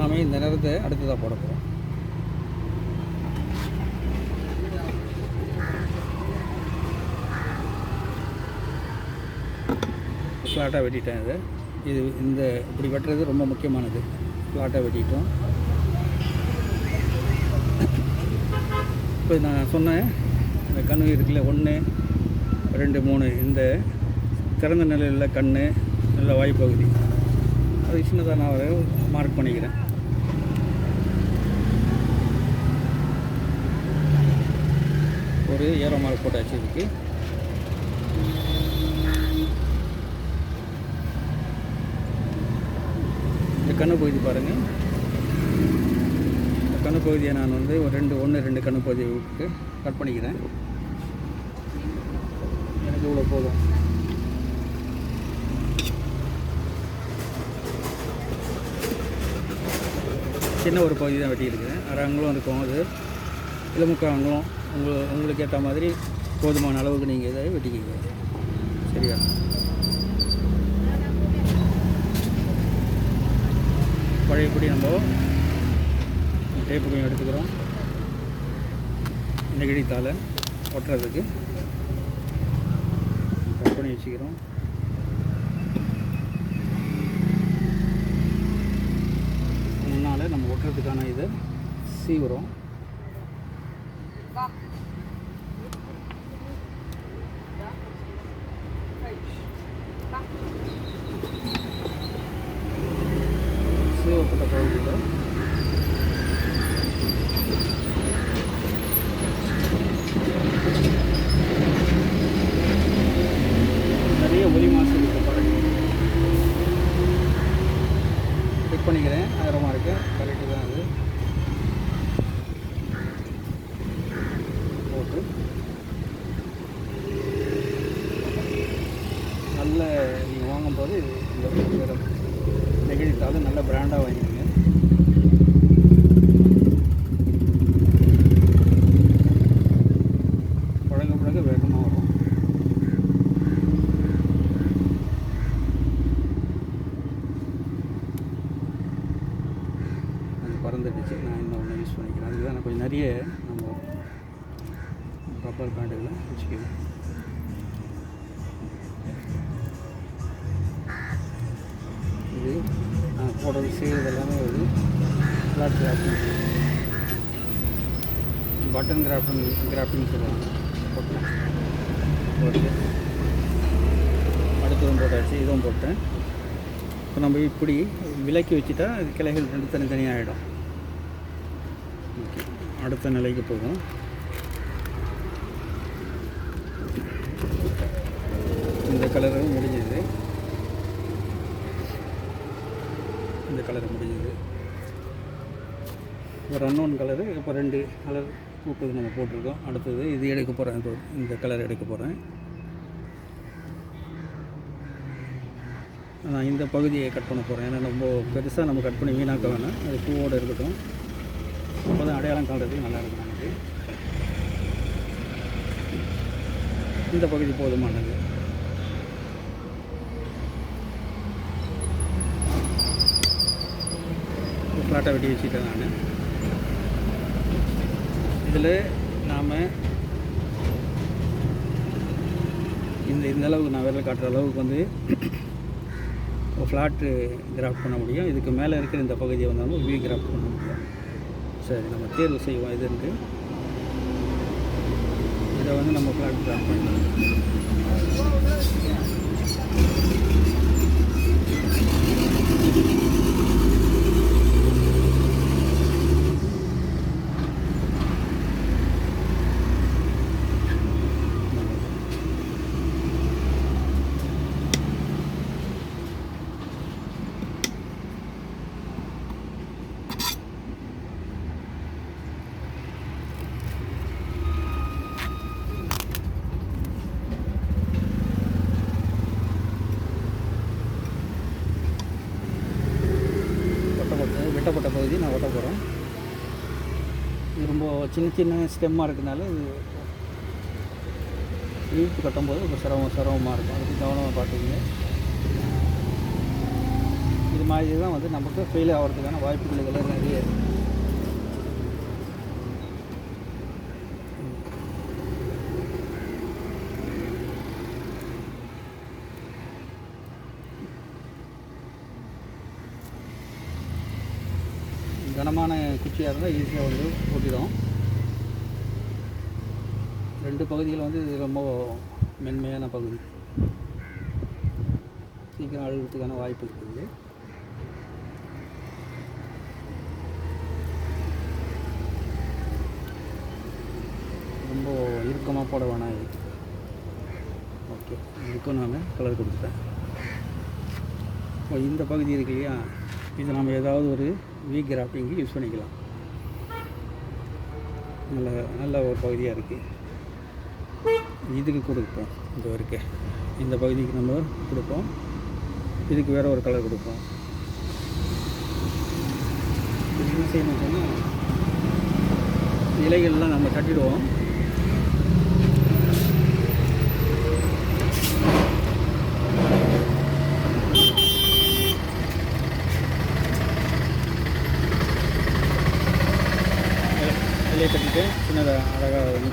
நாம் இந்த நிறத்தை அடுத்ததாக போட போகிறோம் ஃப்ளாட்டாக வெட்டிட்டேன் இது. இது இந்த இப்படி வெட்டுறது ரொம்ப முக்கியமானது. ஃப்ளாட்டாக வெட்டிட்டோம். இப்போ நான் சொன்னேன் இந்த கண் இருக்குல்ல ஒன்று ரெண்டு மூணு இந்த திறந்த நிலையில் கண் நல்ல வாய்ப்பகுதி. அது சின்னதாக நான் மார்க் பண்ணிக்கிறேன். ஒரு ஏரோ மார்க் போட்டாச்சு இதுக்கு இந்த கண்ணு பகுதி பாருங்கள் இந்த கண்ணு பகுதியை நான் வந்து ஒரு ரெண்டு ஒன்று ரெண்டு கண்ணு பகுதியை விட்டு கட் பண்ணிக்கிறேன். எனக்கு இவ்வளோ போதும். சின்ன ஒரு பகுதி தான் வெட்டியிருக்கிறேன். அரை அங்குலம் இருக்கும் அது. இல்லை முக்கால் அங்குலம். உங்கள் உங்களுக்கு ஏற்ற மாதிரி போதுமான அளவுக்கு நீங்கள் இதை வெட்டிக்கிங்க. சரியா? பழையபடி நம்ம டேப்பு கொஞ்சம் எடுத்துக்கிறோம் நெகிழித்தாளை ஒட்டுறதுக்கு கட் பண்ணி வச்சுக்கிறோம். முன்னால் நம்ம ஒட்டுறதுக்கான இதை சீவுறோம். பண்ணிக்கிறேன். ஆயிரமாக இருக்குது கரெக்டு தான் அது போட்டு நல்ல நீங்கள் வாங்கும்போது இந்த நெகிழித்தாலும் நல்ல பிராண்டாக வாங்கிடுங்க பழக பழக வேகமாக வரும் அது பறந்துடுச்சு நான் இன்னும் ஒன்று யூஸ் பண்ணிக்கிறேன் அதுக்கு தான் நான் கொஞ்சம் நிறைய நம்ம ரப்பர் பேண்டுகளை வச்சுக்குவேன் இது நான் போடுறது செய்கிறது எல்லாமே ஒரு flat crafting button crafting crafting சொல்லுவாங்க போட்டேன் போட்டு அடுத்ததும் போட்டாச்சு. இதுவும் போட்டேன். இப்போ நம்ம இப்படி விலக்கி வச்சுட்டா கிளைகள் ரெண்டு தனித்தனியாக ஆகிடும் ஓகே. அடுத்த நிலைக்கு போகும் இந்த கலரும் முடிஞ்சு இந்த கலர் முடிஞ்சது ஒரு அன்னோன் கலரு இப்போ ரெண்டு கலர் பூக்கள் நம்ம போட்டிருக்கோம். அடுத்தது இது எடுக்க போகிறேன் இந்த கலர் எடுக்க போகிறேன் நான் இந்த பகுதியை கட் பண்ண போகிறேன் ஏன்னா ரொம்ப பெருசாக நம்ம கட் பண்ணி வீணாக்க வேணாம். அது பூவோடு இருக்கட்டும். அப்போ தான் அடையாளம் காண்றதுக்கு நல்லாயிருக்கும் நமக்கு. இந்த பகுதி போதுமானது. ஃப்ளாட்டாக வெட்டி வச்சுட்டேன் நான். இதில் நாம் இந்த இந்த அளவுக்கு நான் வேலை காட்டுற அளவுக்கு வந்து ஃப்ளாட்டு கிராஃப்ட் பண்ண முடியும். இதுக்கு மேலே இருக்கிற இந்த பகுதியை வந்தாலும் வி கிராஃப்ட் பண்ண முடியும். சரி நம்ம தேர்வு செய்வோம். இதுன்ட்டு இதை வந்து நம்ம ஃப்ளாட் கிராஃப்ட் பண்ணலாம். ஒட்டப்பட்ட வெட்டப்பட்ட நான் ஒட்ட போகிறேன் இது ரொம்ப சின்ன சின்ன ஸ்டெம்மாக இருக்கனால இது இழுத்து கட்டும்போது ரொம்ப சிரமம் சிரமமாக இருக்கும். அதுக்கு கவனமாக பார்த்துக்கங்க. இது மாதிரி தான் வந்து நமக்கு ஃபெயில் ஆகிறதுக்கான வாய்ப்புகள் இதெல்லாம் நிறைய இருக்குது கனமான இருந்தால் ஈஸியாக வந்து ஒட்டிடும். ரெண்டு பகுதிகள் வந்து இது ரொம்ப மென்மையான பகுதி. சீக்கிரம் அழுகிறதுக்கான வாய்ப்பு இருக்குது. ரொம்ப இறுக்கமாக போட வேணாம் இது? ஓகே இதுக்கும் நான் கலர் கொடுத்துட்டேன். இப்போ இந்த பகுதி இருக்கு இல்லையா? இது நம்ம ஏதாவது ஒரு வீ கிராஃப்டிங்கு யூஸ் பண்ணிக்கலாம். நல்ல நல்ல ஒரு பகுதியாக இருக்குது இதுக்கு கொடுப்போம் இந்த வரைக்கும் இந்த பகுதிக்கு நம்ம கொடுப்போம். இதுக்கு வேறு ஒரு கலர் கொடுப்போம். என்ன செய்யணும் சொன்னால் இலைகள்லாம் நம்ம கட்டிடுவோம் இலையை கட்டிட்டு சின்னதாக அழகாக வந்து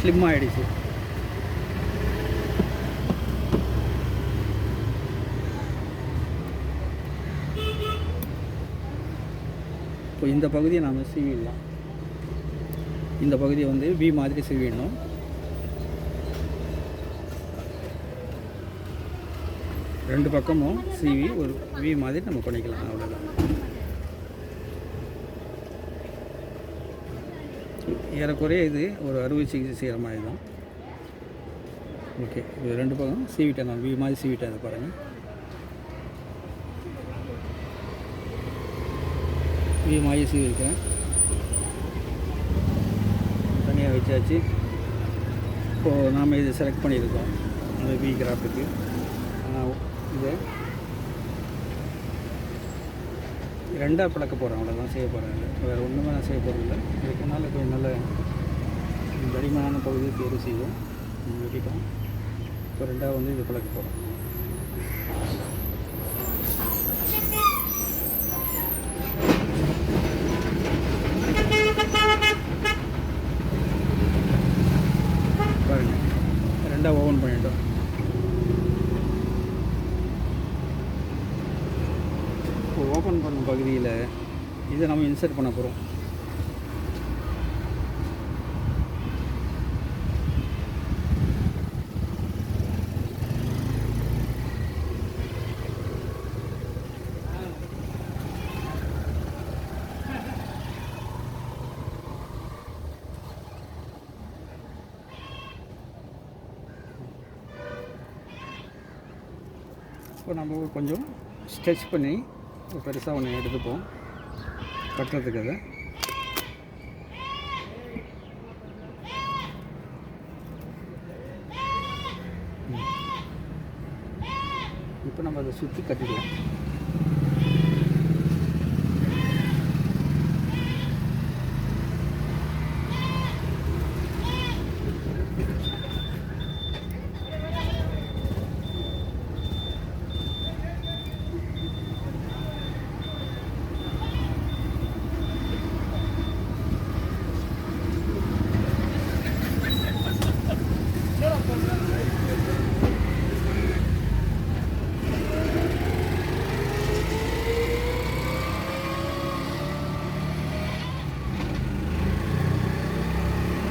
ஸ்லிம் ஆகிடுச்சு இப்போ இந்த பகுதியை நாம் சீவிடலாம் இந்த பகுதியை வந்து வி மாதிரி சீவிடணும் ரெண்டு பக்கமும் சீவி ஒரு வி மாதிரி நம்ம பண்ணிக்கலாம் அவ்வளோதான் ஏறக்குறைய இது ஒரு அறுவை சிகிச்சை செய்கிற மாதிரி தான். ஓகே இது ரெண்டு பக்கம் சீவிட்டேன் நான் வி மாதிரி சீவிட்டேன் அதை பாருங்கள் வி மாதிரி சீவிருக்கேன் தனியாக வச்சாச்சு. இப்போது நாம் இதை செலக்ட் பண்ணியிருக்கோம். அந்த வி கிராஃபுக்கு ஆனால் இதை ரெண்டாக பிளக்க போகிறேன் அவ்வளோதான் செய்ய போகிறேன் வேறு ஒன்றுமே நான் செய்ய போகிறதில்ல இதுக்கு கொஞ்சம் தடிமனான பகுதியை தேர்வு செய்வோம். வெட்டிட்டோம். இப்போ ரெண்டாவது வந்து இது பிளக்க போகிறோம் ரெண்டாக ஓப்பன் பண்ணிட்டோம். இப்போ ஓப்பன் பண்ண பகுதியில் இதை நம்ம இன்சர்ட் பண்ண போகிறோம் இப்போ நம்ம கொஞ்சம் ஸ்ட்ரெச் பண்ணி ஒரு பெருசாக ஒன்று எடுத்துப்போம். கட்டுறதுக்கு அதை. இப்போ நம்ம அதை சுற்றி கட்டிடலாம்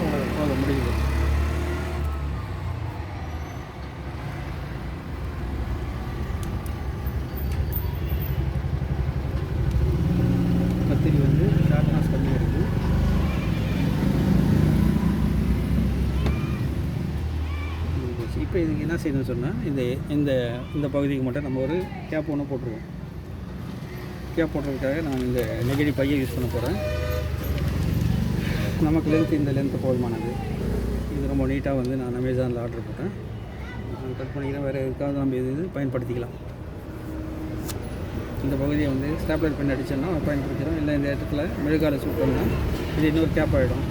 அவ்வளவுதான், போதும் முடியுது கத்திரி வந்து ஷார்ப்னஸ் கம்மியாக இருக்குது இப்போ இதுக்கு என்ன செய்யணும்னு சொன்னால் இந்த இந்த இந்த பகுதிக்கு மட்டும் நம்ம ஒரு கேப் ஒன்று போட்டுருவோம் கேப் போடுறதுக்காக நான் இந்த நெகடி பையை யூஸ் பண்ண போகிறேன் நமக்கு லென்த் இந்த லென்த்து போதுமானது. இது ரொம்ப நீட்டாக வந்து நான் அமேசானில் ஆர்டர் போட்டேன். நான் கட் பண்ணிக்கிறேன். வேறு எதுக்காவது நம்ம இது இது பயன்படுத்திக்கலாம். இந்த பகுதியை வந்து ஸ்டாப்லர் பென் அடிச்சோன்னா பயன்படுத்திடும் இல்லை இந்த இடத்துல மெழுகால சுட்டோம்னா இது இன்னொரு கேப் ஆகிடும்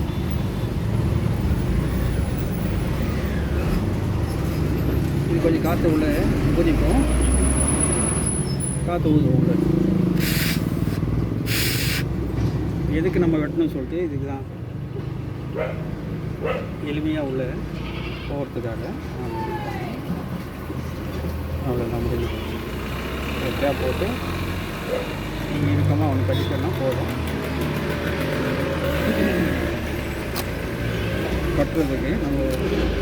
இது கொஞ்சம் காற்று உள்ள கொதிக்கும் காற்று ஊதுவோம் உள்ள. எதுக்கு நம்ம வெட்டணும்னு சொல்லிட்டு இதுக்கு தான் எளிமையாக உள்ள போகிறதுக்காக அவ்வளோதான் முடிஞ்சு எப்படியா போட்டு நீங்கள் இறுக்கமாக ஒன்று கட்டிட்டோம்னா போதும். கட்டுறதுக்கு நம்ம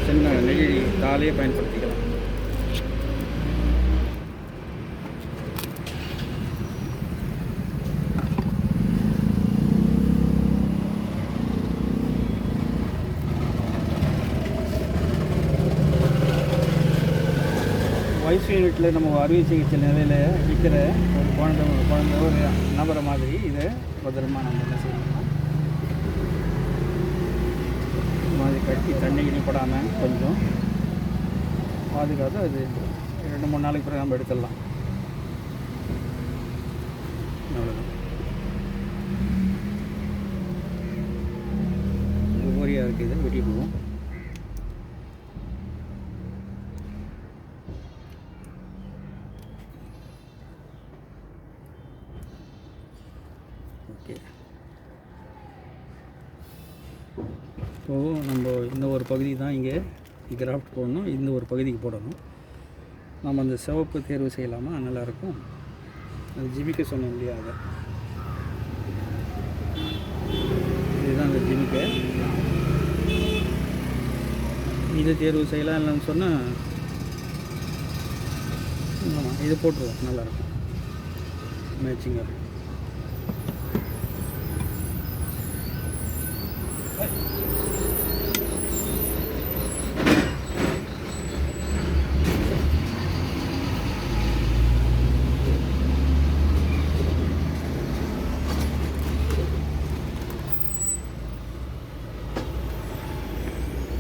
சின்ன நெகிழி தாலையே பயன்படுத்திக்கலாம். வயசு யூனிட்டில் நம்ம அறுவை சிகிச்சை நிலையில் இருக்கிற ஒரு குழந்தை ஒரு குழந்தை ஒரு நபரை மாதிரி இதை பத்திரமா நம்ம என்ன செய்யணும்னா இது மாதிரி கட்டி தண்ணி கிணி படாமல் கொஞ்சம் பாதுகாத்து அது ரெண்டு மூணு நாளைக்கு பிறகு நம்ம எடுத்துடலாம். அவ்வளோதான் ஒவ்வொரியாக இருக்குது இதை வெட்டிடுவோம் ஓகே இப்போது நம்ம இந்த ஒரு பகுதி தான் இங்கே கிராஃப்ட் போடணும் இந்த ஒரு பகுதிக்கு போடணும். நம்ம அந்த சிவப்பு தேர்வு செய்யலாமா? நல்லாயிருக்கும். அது ஜிமிக்க சொன்னோம் முடியாது இதுதான் அந்த ஜிமிக்க. இது தேர்வு செய்யலாம் இல்லைன்னு சொன்னால் ஆமாம் இது போட்டுருவோம். நல்லாயிருக்கும். மேட்சிங்காக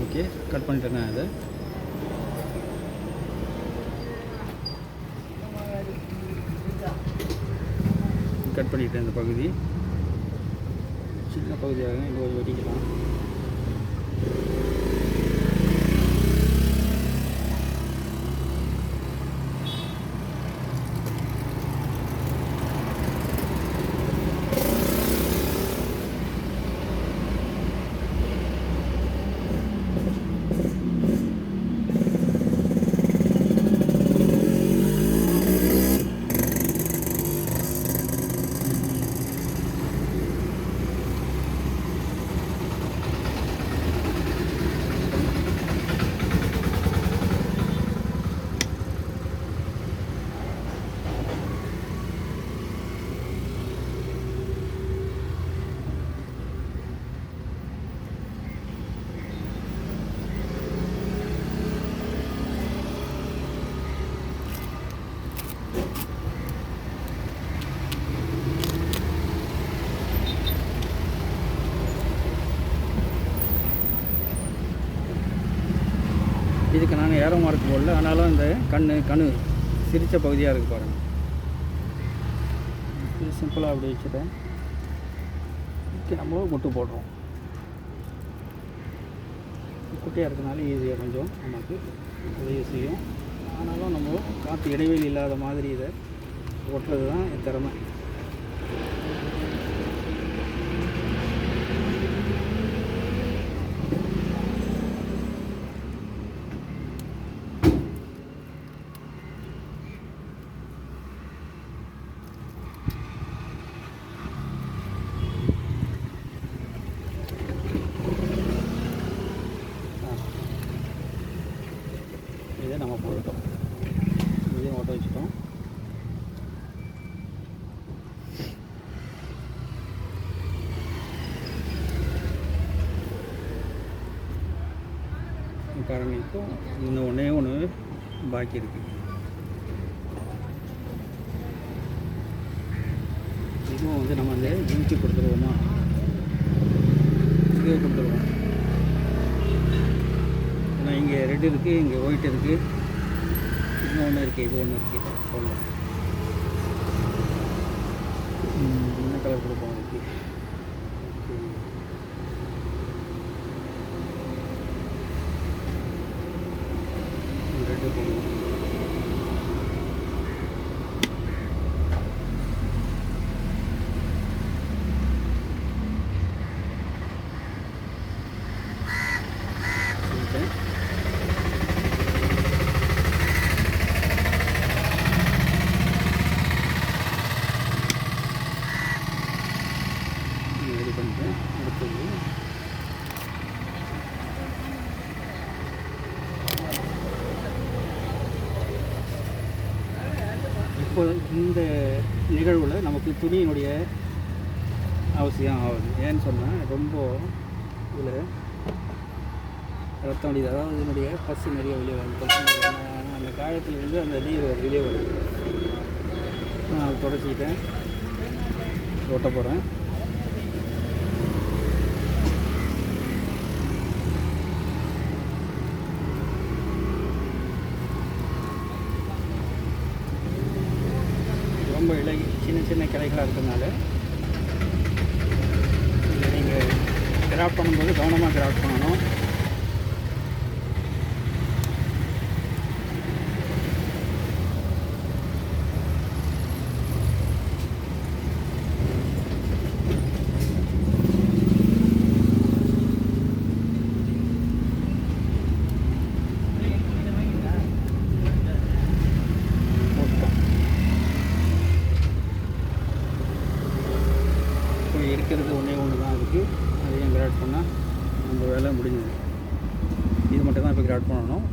ஓகே கட் பண்ணிட்டேங்க அதை. கட் பண்ணிட்டேன் இந்த பகுதி. சின்ன பகுதியாக இங்கே கொஞ்சம் வெட்டிக்கலாம். இதுக்கு நான் ஏற மார்க் போடல ஆனாலும் இந்த கண் கணு சிரித்த பகுதியாக இருக்குது பாருங்கள் இது சிம்பிளாக அப்படி வச்சுட்டேன். இதுக்கு நம்மளும் முட்டு போடுறோம். குட்டியாக இருக்கனால ஈஸியாக கொஞ்சம் நமக்கு உதவி செய்யும். ஆனாலும் நம்ம காற்று இடைவெளி இல்லாத மாதிரி இதை ஒட்டுறது தான் என் திறமை இதை நம்ம போட்டுட்டோம் இதையும் ஓட்ட வச்சுட்டோம் இருக்கும். இன்னும் ஒன்றே ஒன்று பாக்கி இருக்கு. இதுவும் வந்து நம்ம அந்த ஜிமிக்கி கொடுத்துருவோமா? இது கொடுத்துருவோம். ஏன்னா இங்கே ரெட் இருக்குது இங்கே ஒயிட் இருக்குது இன்னும் ஒன்று இருக்குது இது ஒன்று இருக்குது சொல்லலாம் என்ன கலர் கொடுப்போம் இருக்குது করবো இந்த நிகழ்வில் நமக்கு துணியினுடைய அவசியம் ஆகுது. ஏன்னு சொன்னால் ரொம்ப இதில் ரத்தம் அடிது அதாவது இதனுடைய பசு நிறைய வெளியே வருது. அந்த காயத்துலேருந்து அந்த நீர் வெளியே வருது. நான் தொடச்சிக்கிட்டேன். ஒட்ட போகிறேன் ரொம்ப இலை சின்ன சின்ன கிளைகளாக இருக்கிறதுனால நீங்கள் கிராஃப்ட் பண்ணும்போது கவனமாக கிராஃப்ட் பண்ணணும் போட்டுட்டோம் இப்போ இருக்கிறது ஒன்றே ஒன்று தான் இருக்குது அதையும் கிராட் பண்ணால் நம்ம வேலை முடிஞ்சது இது மட்டும் தான் இப்போ கிராட் பண்ணணும்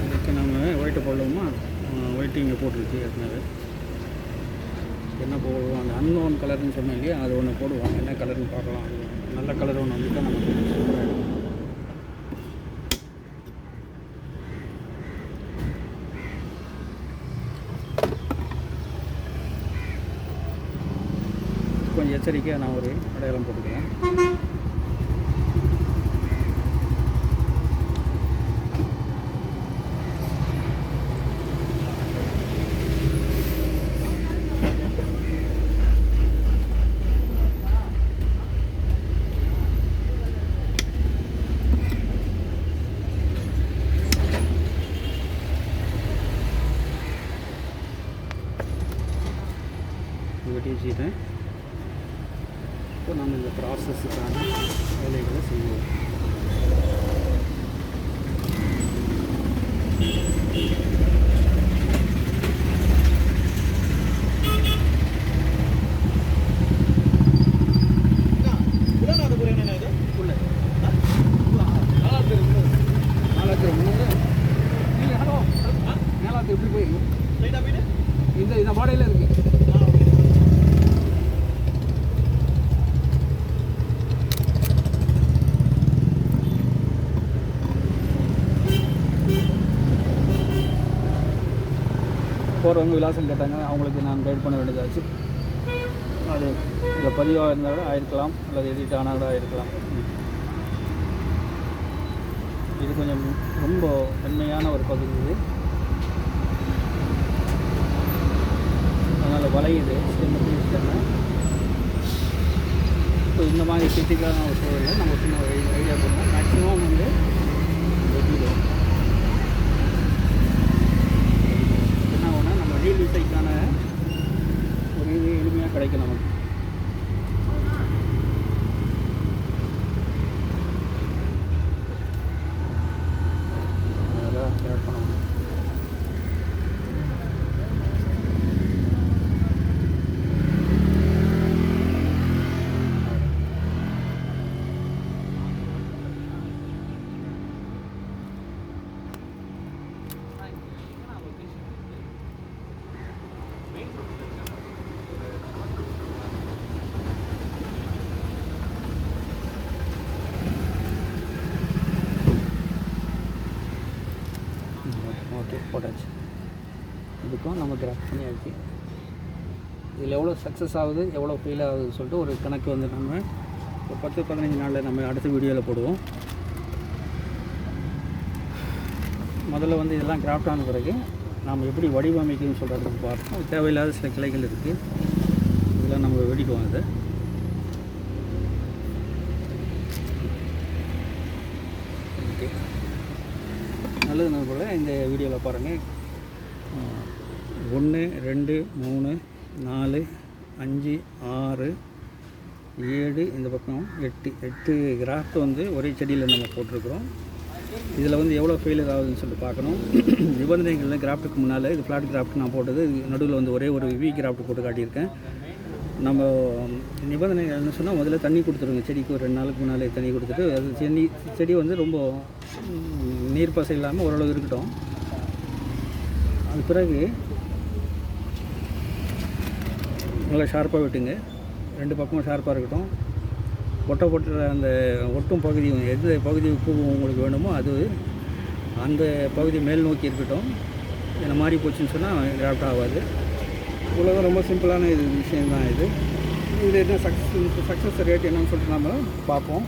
இதுக்கு நம்ம ஒயிட்டை வெயிட்டிங்கை போட்டிருக்கு ஏற்கனவே. என்ன போடுவோம் அந்த அன்னோன் கலர்னு சொன்னேன் இல்லையா? அது ஒன்று போடுவோம் என்ன கலர்னு பார்க்கலாம். அது நல்ல கலர் ஒன்று வந்துட்டால் நமக்கு சூப்பராக கொஞ்சம் எச்சரிக்கையாக நான் ஒரு அடையாளம் போட்டுக்கிறேன் வெட்டி வச்சுக்கிட்டேன் இப்போ நம்ம இந்த ப்ராசஸுக்கான வேலைகளை செய்வோம் உள்ள நாலாத்திரம் நாலாத்திரம் எப்படி போய் இந்த இந்த மாடையில் இருக்குது போகிறவங்க விலாசம் கேட்டாங்க. அவங்களுக்கு நான் கைட் பண்ண வேண்டியதாச்சு. அது இதில் பதிவாக இருந்தால் கூட ஆயிருக்கலாம். அல்லது எடிட் ஆனால் ஆயிருக்கலாம். இது கொஞ்சம் ரொம்ப மென்மையான ஒரு பகுதி இது. அதனால் வளையுது சின்ன இப்போ இந்த மாதிரி கிரிட்டிக்கலான ஒரு சூழலில் நம்ம சின்ன ஒரு ஐடியா பண்ணோம் மேக்ஸிமம் வந்து வெட்டிடுவோம் என்ன ஒன்று நம்ம ரீல் விசைக்கான ஒரு எளிமையாக கிடைக்கும் நமக்கு அதான் ஆட் பண்ணணும் ஓகே போட்டாச்சு இதுக்கும் நம்ம கிராஃப்ட் பண்ணியாச்சு. இதில் எவ்வளோ சக்ஸஸ் ஆகுது எவ்வளோ ஃபெயில் ஆகுதுன்னு சொல்லிட்டு ஒரு கணக்கு வந்து நம்ம ஒரு பத்து பதினஞ்சு நாளில் நம்ம அடுத்த வீடியோவில் போடுவோம். முதல்ல வந்து இதெல்லாம் கிராஃப்ட் ஆன பிறகு நாம் எப்படி வடிவமைக்கணும்னு சொல்கிறதுக்கு பார்ப்போம். தேவையில்லாத சில கிளைகள் இருக்குது இதெல்லாம் நம்ம வெடிக்குவோம் இதை ஓகே. நல்லது நண்பர்களே இந்த வீடியோவில் பாருங்கள் ஒன்று ரெண்டு மூணு நாலு அஞ்சு ஆறு ஏழு இந்த பக்கம் எட்டு எட்டு கிராஃப்ட் வந்து ஒரே செடியில் நம்ம போட்டிருக்கிறோம். இதில் வந்து எவ்வளோ ஃபெயிலியர் ஆகுதுன்னு சொல்லிட்டு பார்க்கணும். நிபந்தனைகள் கிராஃப்ட்டுக்கு முன்னால் இது ஃப்ளாட் கிராஃப்ட் நான் போட்டது. நடுவில் வந்து ஒரே ஒரு வி கிராஃப்ட் போட்டு காட்டியிருக்கேன். நம்ம நிபந்தனை சொன்னால் முதல்ல தண்ணி கொடுத்துருங்க. செடிக்கு ஒரு ரெண்டு நாளுக்கு முன்னாலே தண்ணி கொடுத்துட்டு அது செடி செடி வந்து ரொம்ப நீர் பசை இல்லாமல் ஓரளவு இருக்கட்டும். அது பிறகு நல்லா ஷார்ப்பாக வெட்டுங்க. ரெண்டு பக்கமும் ஷார்ப்பாக இருக்கட்டும். ஒட்டை போட்டுற அந்த ஒட்டும் பகுதி எந்த பகுதி பூ உங்களுக்கு வேணுமோ அது அந்த பகுதி மேல் நோக்கி இருக்கட்டும். இந்த மாதிரி போச்சுன்னு சொன்னால் கிராஃப்ட் ஆகாது. இவ்வளோ ரொம்ப சிம்பிளான இது விஷயம் தான் இது. இது என்ன சக்ஸஸ் சக்ஸஸ் ரேட் என்னன்னு சொல்லிட்டு நம்ம பார்ப்போம்.